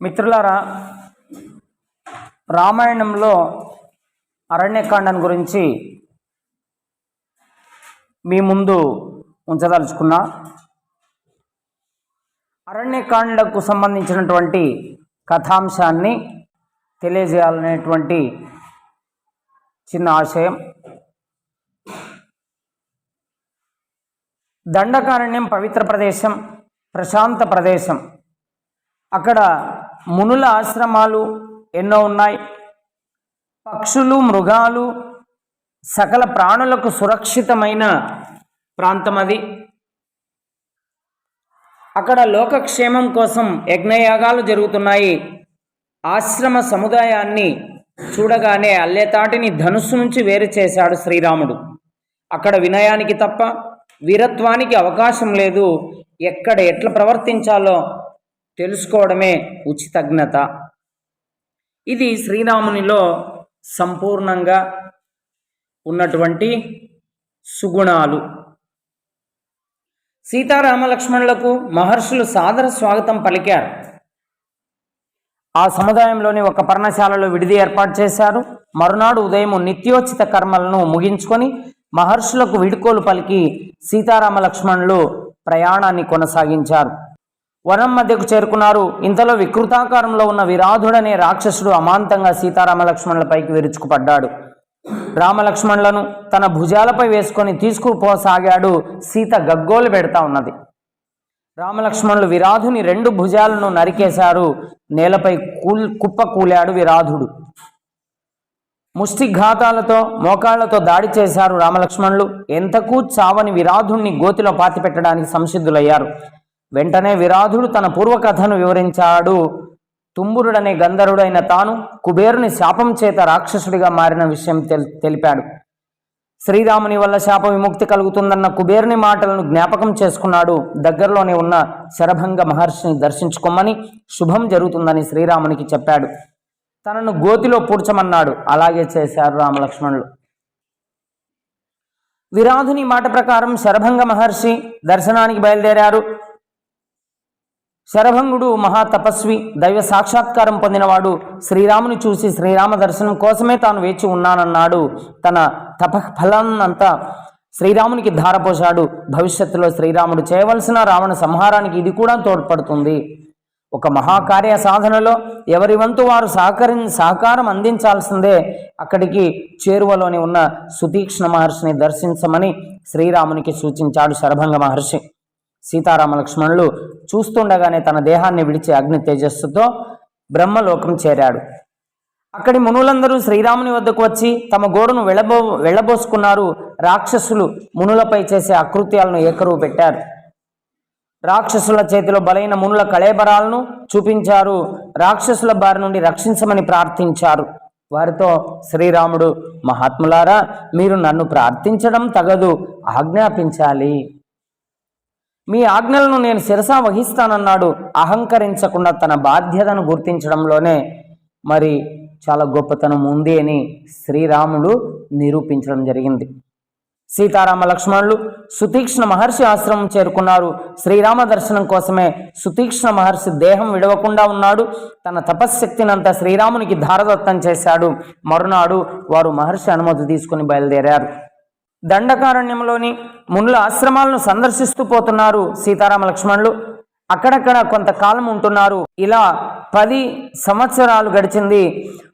మిత్రులారా రామాయణంలో అరణ్యకాండం గురించి మీ ముందు ఉంచదలుచుకున్నా అరణ్యకాండకు సంబంధించినటువంటి కథాంశాన్ని తెలియజేయాలనేటువంటి చిన్న ఆశయం. దండకారణ్యం పవిత్ర ప్రదేశం ప్రశాంత ప్రదేశం. అక్కడ మునుల ఆశ్రమాలు ఎన్నో ఉన్నాయి. పక్షులు మృగాలు సకల ప్రాణులకు సురక్షితమైన ప్రాంతం అది. అక్కడ లోకక్షేమం కోసం యజ్ఞయాగాలు జరుగుతున్నాయి. ఆశ్రమ సముదాయాన్ని చూడగానే అల్లేతాటిని ధనుస్సు నుంచి వేరు చేశాడు శ్రీరాముడు. అక్కడ వినయానికి తప్ప వీరత్వానికి అవకాశం లేదు. ఎక్కడ ఎట్లా ప్రవర్తించాలో తెలుసుకోవడమే ఉచితజ్ఞత. ఇది శ్రీరామునిలో సంపూర్ణంగా ఉన్నటువంటి సుగుణాలు. సీతారామలక్ష్మణులకు మహర్షులు సాదర స్వాగతం పలికారు. ఆ సముదాయంలోని ఒక పర్ణశాలలో విడిది ఏర్పాటు చేశారు. మరునాడు ఉదయం నిత్యోచిత కర్మలను ముగించుకొని మహర్షులకు విడుకోలు పలికి సీతారామ లక్ష్మణులు ప్రయాణాన్ని కొనసాగించారు. వనం మధ్యకు చేరుకున్నారు. ఇంతలో వికృతాకారంలో ఉన్న విరాధుడనే రాక్షసుడు అమాంతంగా సీతారామ లక్ష్మణులపైకి విరుచుకుపడ్డాడు. రామలక్ష్మణులను తన భుజాలపై వేసుకొని తీసుకుపోసాగాడు సీత గగ్గోలు పెడతా ఉన్నది. రామలక్ష్మణులు విరాధుని రెండు భుజాలను నరికేశారు. నేలపై కూల్ కుప్ప కూలాడు విరాధుడు. ముష్టిఘాతాలతో మోకాళ్ళతో దాడి చేశారు రామలక్ష్మణులు. ఎంతకు చావని విరాధుణ్ణి గోతిలో పాతిపెట్టడానికి సంసిద్ధులయ్యారు. వెంటనే విరాధుడు తన పూర్వకథను వివరించాడు. తుంబురుడనే గంధర్వుడైన తాను కుబేరుని శాపం చేత రాక్షసుడిగా మారిన విషయం తెల్- తెలిపాడు. శ్రీరాముని వల్ల శాప విముక్తి కలుగుతుందన్న కుబేరుని మాటలను జ్ఞాపకం చేసుకున్నాడు. దగ్గరలోనే ఉన్న శరభంగ మహర్షిని దర్శించుకోమని శుభం జరుగుతుందని శ్రీరామునికి చెప్పాడు. తనను గోతిలో పూడ్చమన్నాడు. అలాగే చేశారు రామలక్ష్మణులు. విరాధుని మాట ప్రకారం శరభంగ మహర్షి దర్శనానికి బయలుదేరారు. శరభంగుడు మహాతపస్వి దైవ సాక్షాత్కారం పొందినవాడు శ్రీరాముని చూసి శ్రీరామ దర్శనం కోసమే తాను వేచి ఉన్నానన్నాడు. తన తపఫలాన్నంతా శ్రీరామునికి ధారపోశాడు. భవిష్యత్తులో శ్రీరాముడు చేయవలసిన రావణ సంహారానికి ఇది కూడా తోడ్పడుతుంది. ఒక మహాకార్య సాధనలో ఎవరి వంతు వారు సహకరి సహకారం అందించాల్సిందే. అక్కడికి చేరువలోని ఉన్న సుతీక్ష్ణ మహర్షిని దర్శించమని శ్రీరామునికి సూచించాడు శరభంగ మహర్షి. సీతారామ లక్ష్మణులు చూస్తుండగానే తన దేహాన్ని విడిచి అగ్ని తేజస్సుతో బ్రహ్మలోకం చేరాడు. అక్కడి మునులందరూ శ్రీరాముని వద్దకు వచ్చి తమ గోడును వెళ్ళబో వెళ్ళబోసుకున్నారు రాక్షసులు మునులపై చేసే అకృత్యాలను ఏకరువు పెట్టారు. రాక్షసుల చేతిలో బలైన మునుల కళేబరాలను చూపించారు. రాక్షసుల బారి నుండి రక్షించమని ప్రార్థించారు. వారితో శ్రీరాముడు మహాత్ములారా మీరు నన్ను ప్రార్థించడం తగదు ఆజ్ఞాపించాలి. మీ ఆజ్ఞలను నేను శిరసా వహిస్తానన్నాడు. అహంకరించకుండా తన బాధ్యతను గుర్తించడంలోనే మరి చాలా గొప్పతనం ఉంది అని శ్రీరాముడు నిరూపించడం జరిగింది. సీతారామ లక్ష్మణులు సుతీక్ష్ణ మహర్షి ఆశ్రమం చేరుకున్నారు. శ్రీరామ దర్శనం కోసమే సుతీక్ష్ణ మహర్షి దేహం విడవకుండా ఉన్నాడు. తన తపశ్శక్తినంతా శ్రీరామునికి ధారదత్తం చేశాడు. మరునాడు వారు మహర్షి అనుమతి తీసుకుని బయలుదేరారు. దండకారణ్యంలోని మునుల ఆశ్రమాలను సందర్శిస్తూ పోతున్నారు సీతారామ లక్ష్మణులు. అక్కడక్కడ కొంతకాలం ఉంటున్నారు. ఇలా పది సంవత్సరాలు గడిచింది.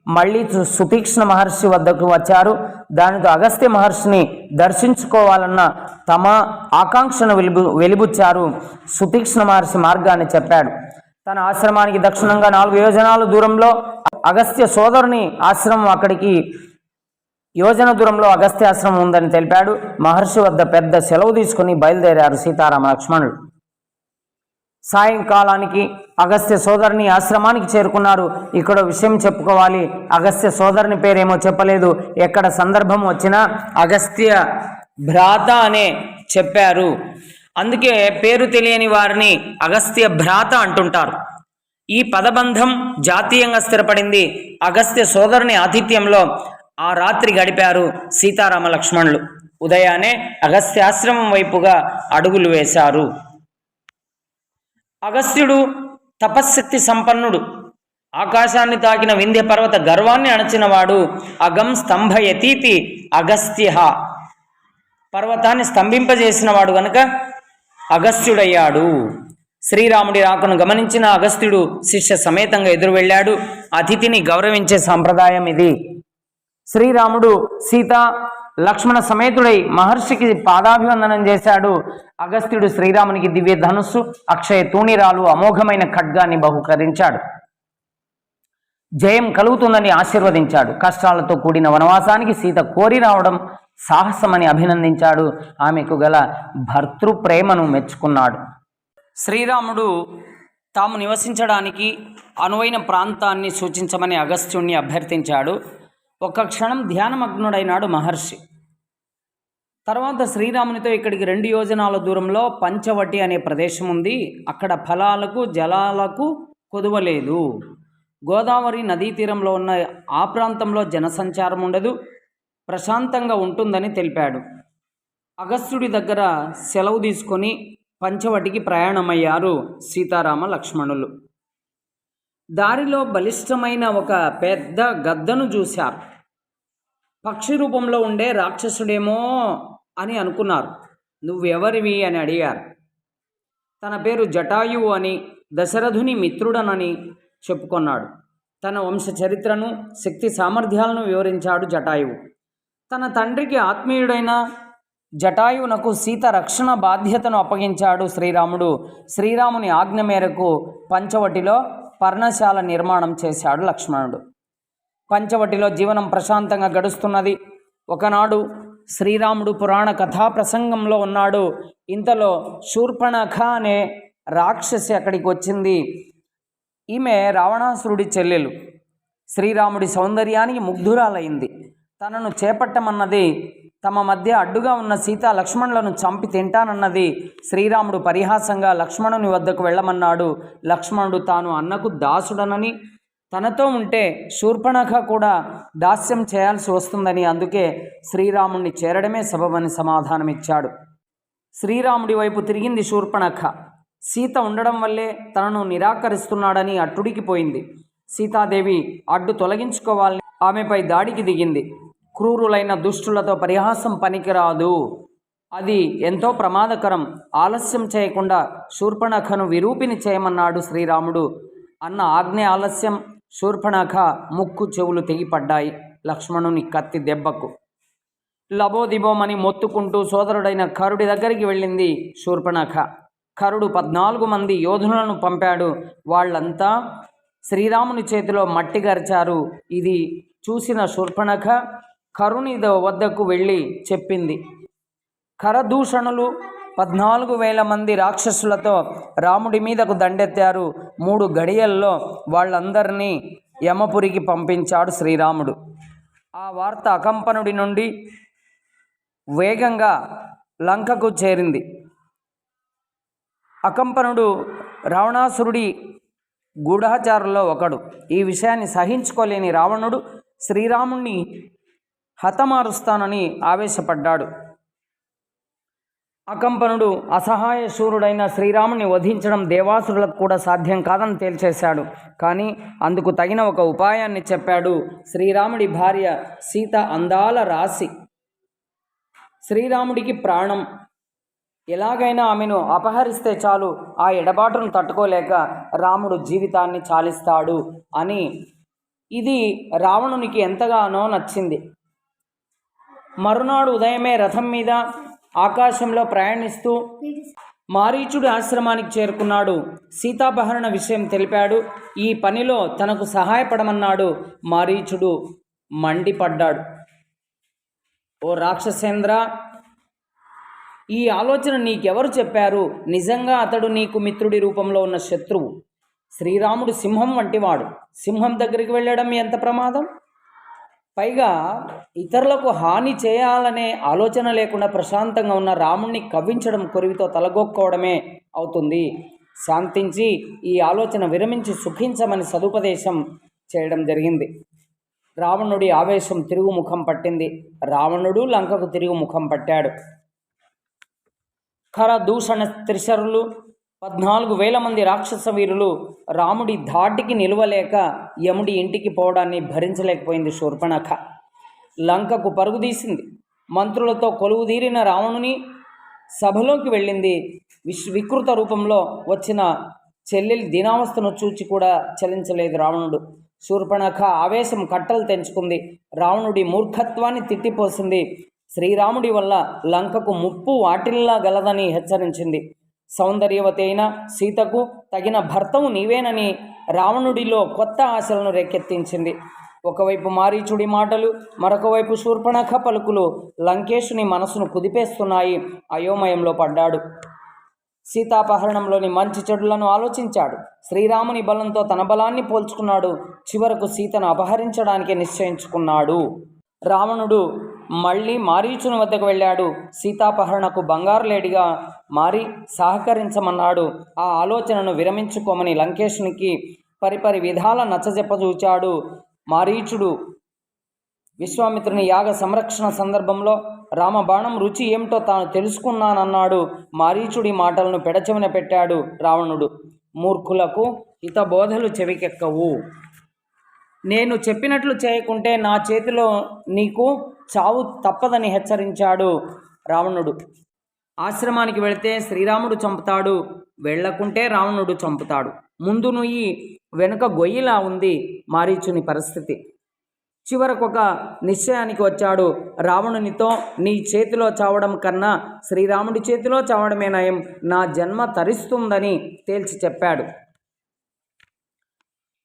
మళ్ళీ సుతీక్ష్ణ మహర్షి వద్దకు వచ్చారు. దానితో అగస్త్య మహర్షిని దర్శించుకోవాలన్న తమ ఆకాంక్షను వెలుబు వెలిబుచ్చారు. సుతీక్ష్ణ మహర్షి మార్గాన్ని చెప్పాడు. తన ఆశ్రమానికి దక్షిణంగా నాలుగు యోజనాల దూరంలో అగస్త్య సోదరుని ఆశ్రమం అక్కడికి యోజన దూరంలో అగస్త్యాశ్రమం ఉందని తెలిపాడు. మహర్షి వద్ద పెద్ద సెలవు తీసుకుని బయలుదేరారు సీతారామ లక్ష్మణులు. సాయంకాలానికి అగస్త్య సోదరుని ఆశ్రమానికి చేరుకున్నారు. ఇక్కడ విషయం చెప్పుకోవాలి. అగస్త్య సోదరుని పేరేమో చెప్పలేదు. ఎక్కడ సందర్భం వచ్చినా అగస్త్య భ్రాత అనే చెప్పారు. అందుకే పేరు తెలియని వారిని అగస్త్య భ్రాత అంటుంటారు. ఈ పదబంధం జాతీయంగా స్థిరపడింది. అగస్త్య సోదరుని ఆతిథ్యంలో ఆ రాత్రి గడిపారు సీతారామ లక్ష్మణులు. ఉదయాన్నే అగస్త్యాశ్రమం వైపుగా అడుగులు వేశారు. అగస్త్యుడు తపశ్శక్తి సంపన్నుడు. ఆకాశాన్ని తాకిన వింధ్య పర్వత గర్వాన్ని అణచినవాడు అగం స్తంభయతీతి అగస్త్య. పర్వతాన్ని స్తంభింపజేసినవాడు గనుక అగస్త్యుడయ్యాడు. శ్రీరాముడి రాకను గమనించిన అగస్త్యుడు శిష్య సమేతంగా ఎదురు వెళ్ళాడు అతిథిని గౌరవించే సంప్రదాయం ఇది. శ్రీరాముడు సీత లక్ష్మణ సమేతుడై మహర్షికి పాదాభివందనం చేశాడు. అగస్త్యుడు శ్రీరామునికి దివ్య ధనుస్సు అక్షయ తూణిరాలు అమోఘమైన ఖడ్గాన్ని బహుకరించాడు. జయం కలుగుతుందని ఆశీర్వదించాడు. కష్టాలతో కూడిన వనవాసానికి సీత కోరి రావడం సాహసమని అభినందించాడు. ఆమెకు గల భర్తృ ప్రేమను మెచ్చుకున్నాడు. శ్రీరాముడు తాము నివసించడానికి అనువైన ప్రాంతాన్ని సూచించమని అగస్త్యుణ్ణి అభ్యర్థించాడు. ఒక్క క్షణం ధ్యానమగ్నుడైనాడు మహర్షి. తర్వాత శ్రీరామునితో ఇక్కడికి రెండు యోజనాల దూరంలో పంచవటి అనే ప్రదేశం ఉంది అక్కడ ఫలాలకు జలాలకు కొదువలేదు. గోదావరి నదీ తీరంలో ఉన్న ఆ ప్రాంతంలో జనసంచారం ఉండదు. ప్రశాంతంగా ఉంటుందని తెలిపాడు. అగస్త్యుడి దగ్గర సెలవు తీసుకొని పంచవటికి ప్రయాణమయ్యారు సీతారామ లక్ష్మణులు. దారిలో బలిష్టమైన ఒక పెద్ద గద్దను చూశారు. పక్షి రూపంలో ఉండే రాక్షసుడేమో అని అనుకున్నారు. నువ్వెవరివి? అని అడిగారు. తన పేరు జటాయువు అని దశరథుని మిత్రుడనని చెప్పుకొన్నాడు. తన వంశ చరిత్రను శక్తి సామర్థ్యాలను వివరించాడు జటాయువు. తన తండ్రికి ఆత్మీయుడైన జటాయువునకు సీత రక్షణ బాధ్యతను అప్పగించాడు శ్రీరాముడు. శ్రీరాముని ఆజ్ఞ మేరకు పంచవటిలో పర్ణశాల నిర్మాణం చేశాడు లక్ష్మణుడు. పంచవటిలో జీవనం ప్రశాంతంగా గడుస్తున్నది. ఒకనాడు శ్రీరాముడు పురాణ కథా ప్రసంగంలో ఉన్నాడు. ఇంతలో శూర్పణఖ అనే రాక్షసి అక్కడికి వచ్చింది. ఈమె రావణాసురుడి చెల్లెలు. శ్రీరాముడి సౌందర్యానికి ముగ్ధురాలైంది. తనను చేపట్టమన్నది తమ మధ్య అడ్డుగా ఉన్న సీత లక్ష్మణులను చంపి తింటానన్నది శ్రీరాముడు పరిహాసంగా లక్ష్మణుని వద్దకు వెళ్ళమన్నాడు. లక్ష్మణుడు తాను అన్నకు దాసుడనని తనతో ఉంటే శూర్పణఖ కూడా దాస్యం చేయాల్సి వస్తుందని అందుకే శ్రీరాముణ్ణి చేరడమే సబబని సమాధానమిచ్చాడు. శ్రీరాముడి వైపు తిరిగింది శూర్పణఖ. సీత ఉండడం వల్లే తనను నిరాకరిస్తున్నాడని అట్టుడికిపోయింది సీతాదేవి అడ్డు తొలగించుకోవాలని ఆమెపై దాడికి దిగింది. క్రూరులైన దుష్టులతో పరిహాసం పనికిరాదు. అది ఎంతో ప్రమాదకరం. ఆలస్యం చేయకుండా శూర్పణఖను విరూపిని చేయమన్నాడు శ్రీరాముడు. అన్న ఆజ్ఞ ఆలస్యం శూర్పణఖ ముక్కు చెవులు తెగిపడ్డాయి. లక్ష్మణుని కత్తి దెబ్బకు. లబోదిబోమని మొత్తుకుంటూ సోదరుడైన కరుడి దగ్గరికి వెళ్ళింది శూర్పణఖ. కరుడు పద్నాలుగు మంది యోధులను పంపాడు. వాళ్ళంతా శ్రీరాముని చేతిలో మట్టి గరిచారు. ఇది చూసిన శూర్పణఖ కరుని వద్దకు వెళ్ళి చెప్పింది. కరదూషణులు పద్నాలుగు వేల మంది రాక్షసులతో రాముడి మీదకు దండెత్తారు. మూడు గడియల్లో వాళ్ళందరినీ యమపురికి పంపించాడు శ్రీరాముడు. ఆ వార్త అకంపనుడి నుండి వేగంగా లంకకు చేరింది. అకంపనుడు రావణాసురుడి గూఢాచారుల్లో ఒకడు. ఈ విషయాన్ని సహించుకోలేని రావణుడు శ్రీరాముణ్ణి హతమారుస్తానని ఆవేశపడ్డాడు. అకంపనుడు అసహాయ శూరుడైన శ్రీరాముని వధించడం దేవాసురులకు కూడా సాధ్యం కాదని తేల్చేశాడు. కానీ అందుకు తగిన ఒక ఉపాయాన్ని చెప్పాడు శ్రీరాముడి భార్య సీత అందాల రాశి. శ్రీరాముడికి ప్రాణం. ఎలాగైనా ఆమెను అపహరిస్తే చాలు ఆ ఎడబాటును తట్టుకోలేక రాముడు జీవితాన్ని చాలిస్తాడు అని. ఇది రావణునికి ఎంతగానో నచ్చింది. మరునాడు ఉదయమే రథం మీద ఆకాశంలో ప్రయాణిస్తూ మారీచుడి ఆశ్రమానికి చేరుకున్నాడు. సీతాపహరణ విషయం తెలిపాడు. ఈ పనిలో తనకు సహాయపడమన్నాడు మారీచుడు. మండిపడ్డాడు. ఓ రాక్షసేంద్ర ఈ ఆలోచన నీకెవరు చెప్పారు? నిజంగా అతడు నీకు మిత్రుడి రూపంలో ఉన్న శత్రువు. శ్రీరాముడు సింహం వంటివాడు. సింహం దగ్గరికి వెళ్ళడం ఎంత ప్రమాదం? పైగా ఇతరులకు హాని చేయాలనే ఆలోచన లేకుండా ప్రశాంతంగా ఉన్న రాముణ్ణి కవ్వించడం కొరివితో తలగొక్కోవడమే అవుతుంది. శాంతించి ఈ ఆలోచన విరమించి సుఖించమని సదుపదేశం చేయడం జరిగింది. రావణుడి ఆవేశం తిరుగుముఖం పట్టింది. రావణుడు లంకకు తిరుగుముఖం పట్టాడు. ఖర దూషణ త్రిశరులు పద్నాలుగు వేల మంది రాక్షస వీరులు రాముడి ధాటికి నిలవలేక యముడి ఇంటికి పోవడాన్ని భరించలేకపోయింది శూర్పణఖ. లంకకు పరుగుదీసింది మంత్రులతో కొలువుదీరిన రావణుని సభలోకి వెళ్ళింది. విశ్ వికృత రూపంలో వచ్చిన చెల్లెలి దినావస్థను చూచి కూడా చలించలేదు రావణుడు. శూర్పణఖ ఆవేశం కట్టలు తెంచుకుంది. రావణుడి మూర్ఖత్వాన్ని తిట్టిపోసింది. శ్రీరాముడి వల్ల లంకకు ముప్పు వాటిల్లా గలదని హెచ్చరించింది. సౌందర్యవతి అయిన సీతకు తగిన భర్తవు నీవేనని రావణుడిలో కొత్త ఆశలను రేకెత్తించింది. ఒకవైపు మారీచుడి మాటలు మరొక వైపు శూర్పణఖ పలుకులు లంకేశుని మనసును కుదిపేస్తున్నాయి. అయోమయంలో పడ్డాడు. సీతాపహరణంలోని మంచి చెడులను ఆలోచించాడు. శ్రీరాముని బలంతో తన బలాన్ని పోల్చుకున్నాడు. చివరకు సీతను అపహరించడానికి నిశ్చయించుకున్నాడు. రావణుడు మళ్ళీ మారీచుని వద్దకు వెళ్ళాడు. సీతాపహరణకు బంగారు లేడిగా మారి సహకరించమన్నాడు. ఆ ఆలోచనను విరమించుకోమని లంకేష్నికి పరిపరి విధాల నచ్చజెప్పజూచాడు. మారీచుడు విశ్వామిత్రుని యాగ సంరక్షణ సందర్భంలో రామబాణం రుచి ఏమిటో తాను తెలుసుకున్నానన్నాడు. మారీచుడి మాటలను పెడచెవిన పెట్టాడు రావణుడు. మూర్ఖులకు హితబోధలు చెవికెక్కవు. నేను చెప్పినట్లు చేయకుంటే నా చేతిలో నీకు చావు తప్పదని హెచ్చరించాడు రావణుడు. ఆశ్రమానికి వెళితే శ్రీరాముడు చంపుతాడు వెళ్ళకుంటే రావణుడు చంపుతాడు. ముందు నుయ్యి వెనుక గొయ్యిలా ఉంది మారీచుని పరిస్థితి. చివరకు ఒక నిశ్చయానికి వచ్చాడు రావణునితో నీ చేతిలో చావడం కన్నా శ్రీరాముడి చేతిలో చావడమే నయం నా జన్మ తరిస్తుందని తేల్చి చెప్పాడు.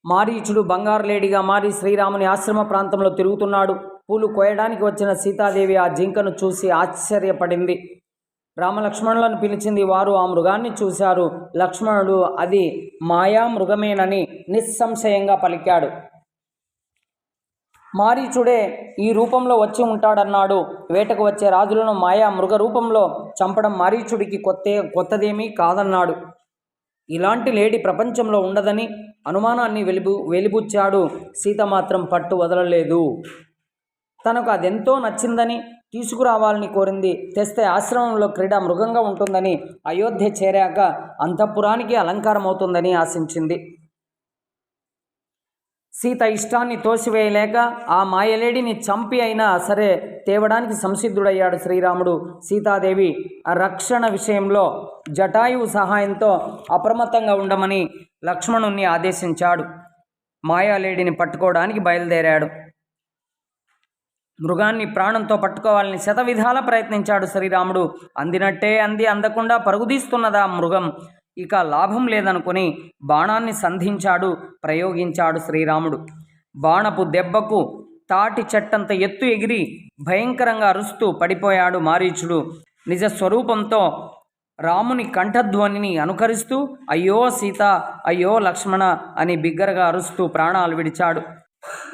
మారీచుడు బంగారు లేడిగా మారి శ్రీరాముని ఆశ్రమ ప్రాంతంలో తిరుగుతున్నాడు. పూలు కోయడానికి వచ్చిన సీతాదేవి ఆ జింకను చూసి ఆశ్చర్యపడింది. రామలక్ష్మణులను పిలిచింది వారు ఆ మృగాన్ని చూశారు. లక్ష్మణుడు అది మాయా మృగమేనని నిస్సంశయంగా పలికాడు. మారీచుడే ఈ రూపంలో వచ్చి ఉంటాడన్నాడు. వేటకు వచ్చే రాజులను మాయా మృగ రూపంలో చంపడం మారీచుడికి కొత్త కొత్తదేమీ కాదన్నాడు. ఇలాంటి లేడి ప్రపంచంలో ఉండదని అనుమానాన్ని వెలిబు వెలిబుచ్చాడు. సీత మాత్రం పట్టు వదలలేదు. తనకు అదెంతో నచ్చిందని తీసుకురావాలని కోరింది. తెస్తే ఆశ్రమంలో క్రీడా మృగంగా ఉంటుందని అయోధ్య చేరాక అంతఃపురానికి అలంకారం అవుతుందని ఆశించింది. సీత ఇష్టాన్ని తోసివేయలేక ఆ మాయలేడిని చంపి అయినా సరే తేవడానికి సంసిద్ధుడయ్యాడు శ్రీరాముడు. సీతాదేవి రక్షణ విషయంలో జటాయువు సహాయంతో అప్రమత్తంగా ఉండమని లక్ష్మణుణ్ణి ఆదేశించాడు. మాయాలేడిని పట్టుకోవడానికి బయలుదేరాడు. మృగాన్ని ప్రాణంతో పట్టుకోవాలని శతవిధాల ప్రయత్నించాడు శ్రీరాముడు. అందినట్టే అంది అందకుండా పరుగుదీస్తున్నదా మృగం? ఇక లాభం లేదనుకుని బాణాన్ని సంధించాడు ప్రయోగించాడు శ్రీరాముడు. బాణపు దెబ్బకు తాటి చెట్టంత ఎత్తు ఎగిరి భయంకరంగా అరుస్తూ పడిపోయాడు మారీచుడు. నిజ స్వరూపంతో రాముని కంఠధ్వనిని అనుకరిస్తూ అయ్యో సీత అయ్యో లక్ష్మణ అని బిగ్గరగా అరుస్తూ ప్రాణాలు విడిచాడు.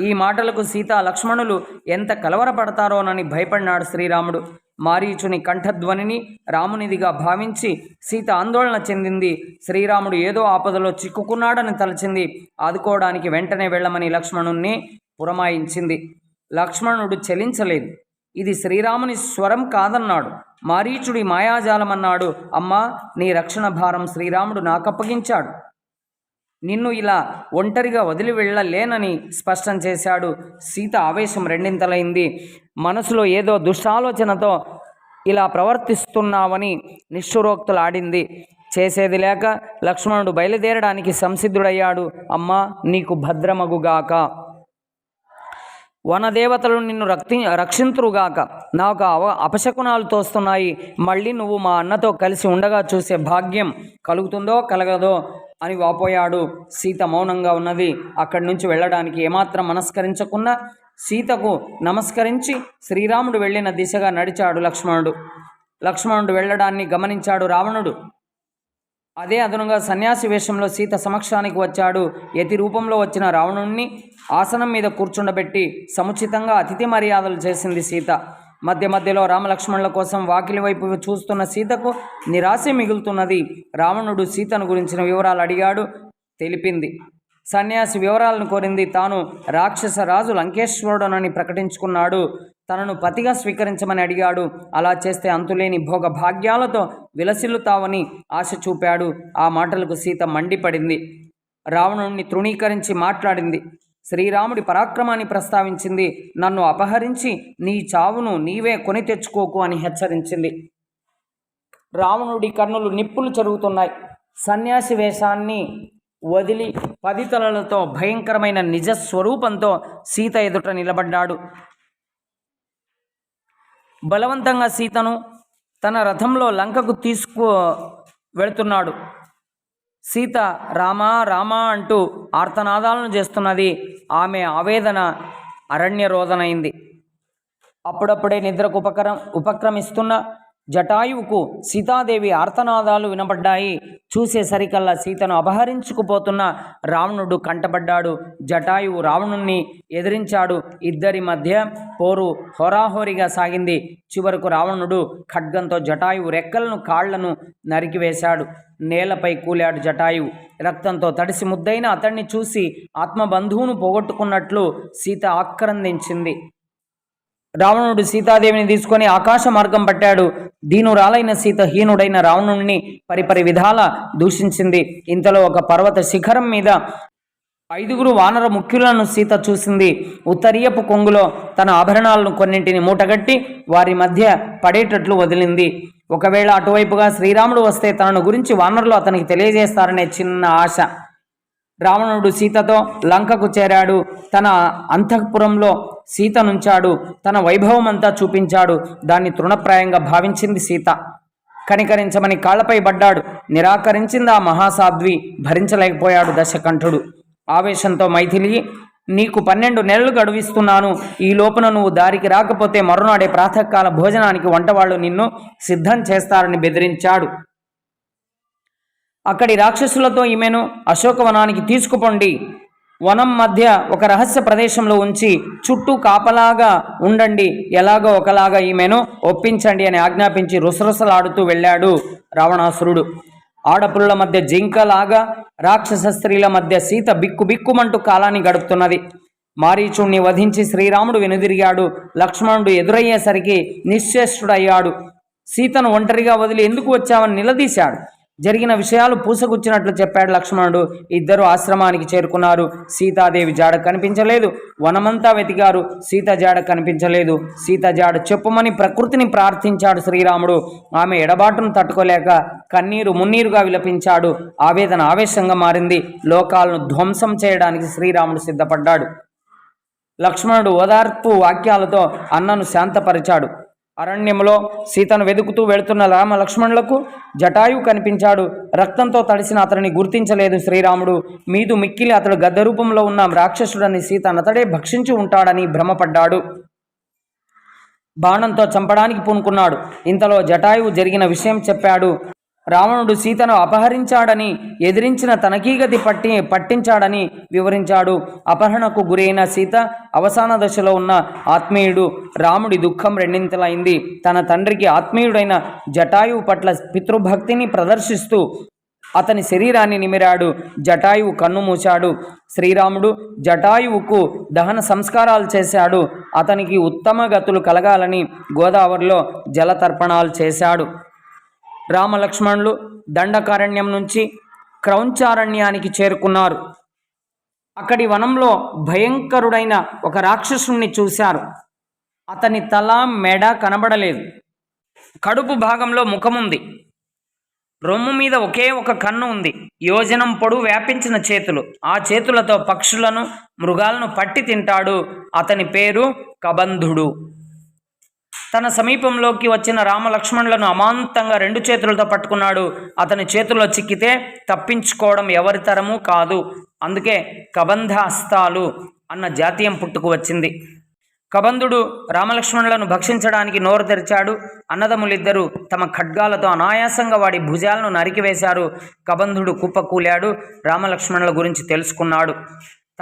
ఈ మాటలకు సీత లక్ష్మణులు ఎంత కలవరపడతారోనని భయపడినాడు శ్రీరాముడు. మారీచుని కంఠధ్వనిని రామునిదిగా భావించి సీత ఆందోళన చెందింది. శ్రీరాముడు ఏదో ఆపదలో చిక్కుకున్నాడని తలచింది. ఆదుకోవడానికి వెంటనే వెళ్ళమని లక్ష్మణుణ్ణి పురమాయించింది. లక్ష్మణుడు చెలించలేదు. ఇది శ్రీరాముని స్వరం కాదన్నాడు. మారీచుడి మాయాజాలమన్నాడు. అమ్మా నీ రక్షణ భారం శ్రీరాముడు నాకప్పగించాడు. నిన్ను ఇలా ఒంటరిగా వదిలి వెళ్ళలేనని స్పష్టం చేశాడు. సీత ఆవేశం రెండింతలైంది. మనసులో ఏదో దుష్టాలోచనతో ఇలా ప్రవర్తిస్తున్నావని నిష్ఠురోక్తులాడింది. చేసేది లేక లక్ష్మణుడు బయలుదేరడానికి సంసిద్ధుడయ్యాడు. అమ్మా నీకు భద్రమగుగాక. వనదేవతలు నిన్ను రక్తి రక్షింతురుగాక. నాకు అవ అపశకునాలు తోస్తున్నాయి. మళ్ళీ నువ్వు మా అన్నతో కలిసి ఉండగా చూసే భాగ్యం కలుగుతుందో కలగదో? అని వాపోయాడు సీత మౌనంగా ఉన్నది. అక్కడి నుంచి వెళ్ళడానికి ఏమాత్రం మనస్కరించకుండా సీతకు నమస్కరించి శ్రీరాముడు వెళ్ళిన దిశగా నడిచాడు లక్ష్మణుడు. లక్ష్మణుడు వెళ్ళడాన్ని గమనించాడు రావణుడు. అదే అదనంగా సన్యాసి వేషంలో సీత సమక్షానికి వచ్చాడు. యతి రూపంలో వచ్చిన రావణుణ్ణి ఆసనం మీద కూర్చుండబెట్టి సముచితంగా అతిథి మర్యాదలు చేసింది సీత. మధ్య మధ్యలో రామలక్ష్మణుల కోసం వాకిలి వైపు చూస్తున్న సీతకు నిరాశ మిగులుతున్నది. రావణుడు సీతను గురించిన వివరాలు అడిగాడు తెలిపింది. సన్యాసి వివరాలను కోరింది తాను రాక్షస రాజు లంకేశ్వరుడనని ప్రకటించుకున్నాడు. తనను పతిగా స్వీకరించమని అడిగాడు. అలా చేస్తే అంతులేని భోగ భాగ్యాలతో విలసిల్లుతావని ఆశ చూపాడు. ఆ మాటలకు సీత మండిపడింది. రావణుణ్ణి తృణీకరించి మాట్లాడింది. శ్రీరాముడి పరాక్రమాన్ని ప్రస్తావించింది. నన్ను అపహరించి నీ చావును నీవే కొని తెచ్చుకోకు అని హెచ్చరించింది. రావణుడి కన్నులు నిప్పులు చెరుగుతున్నాయి. సన్యాసి వేషాన్ని వదిలి పది తలలతో భయంకరమైన నిజ స్వరూపంతో సీత ఎదుట నిలబడ్డాడు. బలవంతంగా సీతను తన రథంలో లంకకు తీసుకు వెళుతున్నాడు. సీత రామా రామా అంటూ ఆర్తనాదాలను చేస్తున్నది. ఆమె ఆవేదన అరణ్య రోదనైంది అప్పుడప్పుడే నిద్రకు ఉపక్రమ ఉపక్రమిస్తున్న జటాయువుకు సీతాదేవి ఆర్తనాదాలు వినబడ్డాయి. చూసేసరికల్లా సీతను అపహరించుకుపోతున్న రావణుడు కంటపడ్డాడు. జటాయువు రావణుణ్ణి ఎదిరించాడు. ఇద్దరి మధ్య పోరు హోరాహోరీగా సాగింది. చివరకు రావణుడు ఖడ్గంతో జటాయువు రెక్కలను కాళ్ళను నరికివేశాడు. నేలపై కూలాడు జటాయువు. రక్తంతో తడిసి ముద్దైన అతన్ని చూసి ఆత్మబంధువును పోగొట్టుకున్నట్లు సీత ఆక్రందించింది. రావణుడు సీతాదేవిని తీసుకొని ఆకాశ మార్గం పట్టాడు. దీనురాలైన సీత హీనుడైన రావణుణ్ణి పరిపరి విధాల దూషించింది. ఇంతలో ఒక పర్వత శిఖరం మీద ఐదుగురు వానర ముఖ్యులను సీత చూసింది. ఉత్తరీయపు కొంగులో తన ఆభరణాలను కొన్నింటిని మూటగట్టి వారి మధ్య పడేటట్లు వదిలింది. ఒకవేళ అటువైపుగా శ్రీరాముడు వస్తే తనను గురించి వానరులు అతనికి తెలియజేస్తారనే చిన్న ఆశ. రావణుడు సీతతో లంకకు చేరాడు. తన అంతఃపురంలో సీతనుంచాడు తన వైభవమంతా చూపించాడు. దాన్ని తృణప్రాయంగా భావించింది సీత. కనికరించమని కాళ్ళపై పడ్డాడు. నిరాకరించింది ఆ మహాసాధ్వి. భరించలేకపోయాడు దశకంఠుడు. ఆవేశంతో మైథిలి నీకు పన్నెండు నెలలు గడువిస్తున్నాను. ఈ లోపున నువ్వు దారికి రాకపోతే మరునాడే ప్రాతకాల భోజనానికి వంటవాళ్ళు నిన్ను సిద్ధం చేస్తారని బెదిరించాడు. అక్కడి రాక్షసులతో ఈమెను అశోకవనానికి తీసుకుపోండి. వనం మధ్య ఒక రహస్య ప్రదేశంలో ఉంచి చుట్టూ కాపలాగా ఉండండి. ఎలాగో ఒకలాగా ఈమెను ఒప్పించండి అని ఆజ్ఞాపించి రుసరుసలాడుతూ వెళ్ళాడు రావణాసురుడు. ఆడపుల్ల మధ్య జింకలాగా రాక్షస స్త్రీల మధ్య సీత బిక్కు బిక్కుమంటూ కాలాన్ని గడుపుతున్నది. మారీచుణ్ణి వధించి శ్రీరాముడు వెనుదిరిగాడు. లక్ష్మణుడు ఎదురయ్యేసరికి నిశ్చేష్టుడయ్యాడు. సీతను ఒంటరిగా వదిలి ఎందుకు వచ్చావని నిలదీశాడు. జరిగిన విషయాలు పూసగుచ్చినట్లు చెప్పాడు లక్ష్మణుడు. ఇద్దరు ఆశ్రమానికి చేరుకున్నారు. సీతాదేవి జాడ కనిపించలేదు. వనమంతా వెతికారు. సీత జాడ కనిపించలేదు. సీత జాడ చెప్పుమని ప్రకృతిని ప్రార్థించాడు శ్రీరాముడు. ఆమె ఎడబాటును తట్టుకోలేక కన్నీరు మున్నీరుగా విలపించాడు. ఆవేదన ఆవేశంగా మారింది. లోకాలను ధ్వంసం చేయడానికి శ్రీరాముడు సిద్ధపడ్డాడు. లక్ష్మణుడు ఓదార్పు వాక్యాలతో అన్నను శాంతపరిచాడు. అరణ్యంలో సీతను వెతుకుతూ వెళుతున్న రామ లక్ష్మణులకు జటాయువు కనిపించాడు. రక్తంతో తడిసిన అతనిని గుర్తించలేదు శ్రీరాముడు. మీదు మిక్కిలి అతడు గద్ద రూపంలో ఉన్న రాక్షసుడని సీత అతడే భక్షించి ఉంటాడని భ్రమపడ్డాడు. బాణంతో చంపడానికి పూనుకున్నాడు. ఇంతలో జటాయువు జరిగిన విషయం చెప్పాడు. రావణుడు సీతను అపహరించాడని ఎదిరించిన తనకీగతి పట్టి పట్టించాడని వివరించాడు. అపహరణకు గురైన సీత అవసాన దశలో ఉన్న ఆత్మీయుడు రాముడి దుఃఖం రెండింతలైంది. తన తండ్రికి ఆత్మీయుడైన జటాయువు పట్ల పితృభక్తిని ప్రదర్శిస్తూ అతని శరీరాన్ని నిమిరాడు. జటాయువు కన్ను మూశాడు. శ్రీరాముడు జటాయువుకు దహన సంస్కారాలు చేశాడు. అతనికి ఉత్తమ గతులు కలగాలని గోదావరిలో జలతర్పణాలు చేశాడు. రామలక్ష్మణులు దండకారణ్యం నుంచి క్రౌంచారణ్యానికి చేరుకున్నారు. అక్కడి వనంలో భయంకరుడైన ఒక రాక్షసుణ్ణి చూశారు. అతని తల మెడ కనబడలేదు. కడుపు భాగంలో ముఖముంది. రొమ్ము మీద ఒకే ఒక కన్ను ఉంది. యోజనం పొడు వ్యాపించిన చేతులు. ఆ చేతులతో పక్షులను మృగాలను పట్టి తింటాడు. అతని పేరు కబంధుడు. తన సమీపంలోకి వచ్చిన రామలక్ష్మణులను అమాంతంగా రెండు చేతులతో పట్టుకున్నాడు. అతని చేతుల్లో చిక్కితే తప్పించుకోవడం ఎవరి తరము కాదు. అందుకే కబంధ హస్తాలు అన్న జాతీయం పుట్టుకు వచ్చింది. కబంధుడు రామలక్ష్మణులను భక్షించడానికి నోరు తెరిచాడు. అన్నదమ్ములిద్దరూ తమ ఖడ్గాలతో అనాయాసంగా వాడి భుజాలను నరికివేశారు. కబంధుడు కుప్పకూలాడు. రామలక్ష్మణుల గురించి తెలుసుకున్నాడు.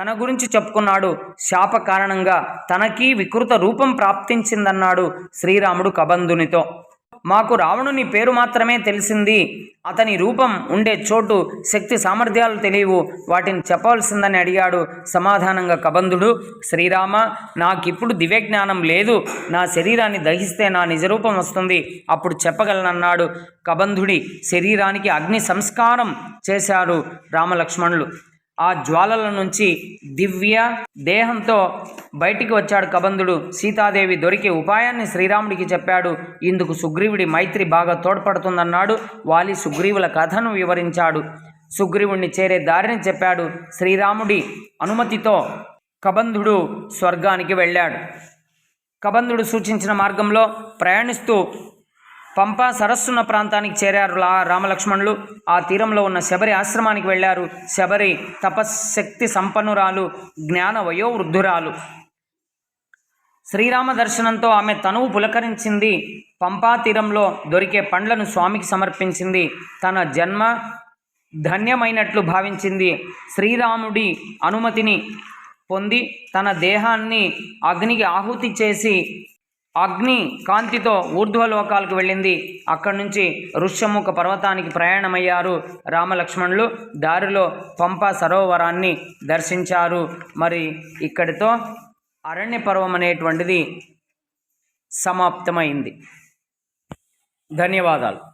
తన గురించి చెప్పుకున్నాడు. శాప కారణంగా తనకి వికృత రూపం ప్రాప్తించిందన్నాడు శ్రీరాముడు కబంధునితో. మాకు రావణుని పేరు మాత్రమే తెలిసింది. అతని రూపం ఉండే చోటు శక్తి సామర్థ్యాలు తెలియవు. వాటిని చెప్పవలసిందని అడిగాడు సమాధానంగా కబంధుడు. శ్రీరామ నాకిప్పుడు దివ్యజ్ఞానం లేదు. నా శరీరాన్ని దహిస్తే నా నిజరూపం వస్తుంది. అప్పుడు చెప్పగలనన్నాడు కబంధుడి. శరీరానికి అగ్ని సంస్కారం చేశారు రామలక్ష్మణులు. ఆ జ్వాలల నుంచి దివ్య దేహంతో బయటికి వచ్చాడు కబంధుడు. సీతాదేవి దొరికే ఉపాయాన్ని శ్రీరాముడికి చెప్పాడు. ఇందుకు సుగ్రీవుడి మైత్రి బాగా తోడ్పడుతుందన్నాడు. వాలి సుగ్రీవుల కథను వివరించాడు. సుగ్రీవుణ్ణి చేరే దారిని చెప్పాడు. శ్రీరాముడి అనుమతితో కబంధుడు స్వర్గానికి వెళ్ళాడు. కబంధుడు సూచించిన మార్గంలో ప్రయాణిస్తూ పంపా సరస్సున్న ప్రాంతానికి చేరారు రామలక్ష్మణులు. ఆ తీరంలో ఉన్న శబరి ఆశ్రమానికి వెళ్ళారు. శబరి తపశ్శక్తి సంపన్నురాలు జ్ఞాన వయోవృద్ధురాలు. శ్రీరామ దర్శనంతో ఆమె తనువు పులకరించింది. పంపా తీరంలో దొరికే పండ్లను స్వామికి సమర్పించింది. తన జన్మ ధన్యమైనట్లు భావించింది. శ్రీరాముడి అనుమతిని పొంది తన దేహాన్ని అగ్నికి ఆహుతి చేసి అగ్ని కాంతితో ఊర్ధ్వలోకాలకు వెళ్ళింది. అక్కడి నుంచి ఋష్యముఖ పర్వతానికి ప్రయాణమయ్యారు రామలక్ష్మణులు. దారిలో పంప సరోవరాన్ని దర్శించారు. మరి ఇక్కడితో అరణ్య పర్వం అనేటువంటిది సమాప్తమైంది. ధన్యవాదాలు.